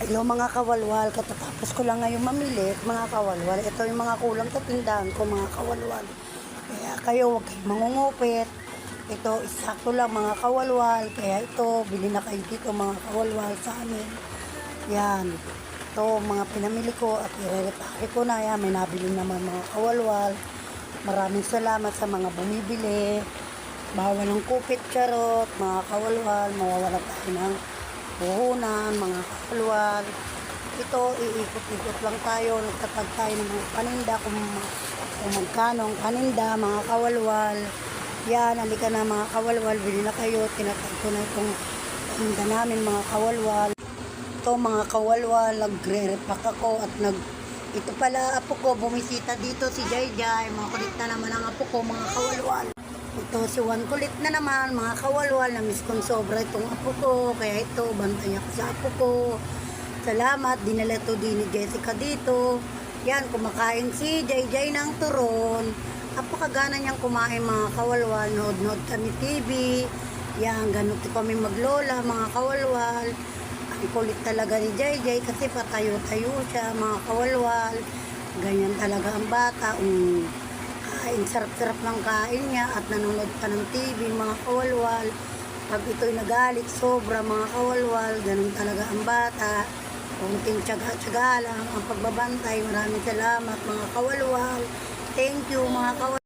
Hello mga kawalwal, katatapos ko lang ngayon mamili mga kawalwal. Ito yung mga kulang sa tindahan ko mga kawalwal. Kaya kayo huwag kayong mangungupit. Ito, isakto lang mga kawalwal. Kaya ito, bili na kayo dito mga kawalwal sa amin. Yan. Ito, mga pinamili ko at irerepake ko na. Yan, may nabili naman mga kawalwal. Maraming salamat sa mga bumibili. Bawal ng kupit, charot, mga kawalwal. Mawawala tayo ng puhunan, mga kawalwal. Ito, iikot-ikot lang tayo. Nagtatag tayo ng mga paninda kung, kung magkano ang paninda, mga kawalwal. Yan, halika na mga kawalwal. Bili na kayo. Tinatag ko na itong paninda namin, mga kawalwal. Ito, mga kawalwal. Nagre-repack ako at nag... Ito pala, apo ko, bumisita dito si Jai Jai. Mga kulit na naman ang apo ko, mga kawalwal. Ito si Juan kulit na naman, mga kawalwal, na miss kong sobra itong apo ko. Kaya ito, bantay ako sa apo ko. Salamat, dinala to din ni Jessica dito. Yan, kumakain si Jai ng turon. Napakagana niyang kumain mga kawalwal. Nood-nood kami TV. Yan, ganito kami maglola, mga kawalwal. Ang kulit talaga ni Jai kasi patayo-tayo siya, mga kawalwal. Ganyan talaga ang bata. Um, kain, sarap-sarap ng kain niya at nanonood pa ng TV, mga kawalwal. Pag ito'y nagalit, sobra mga kawalwal, ganun talaga ang bata. Kunting tiyaga-tiyaga lang ang pagbabantay. Maraming salamat mga kawalwal. Thank you mga kawalwal.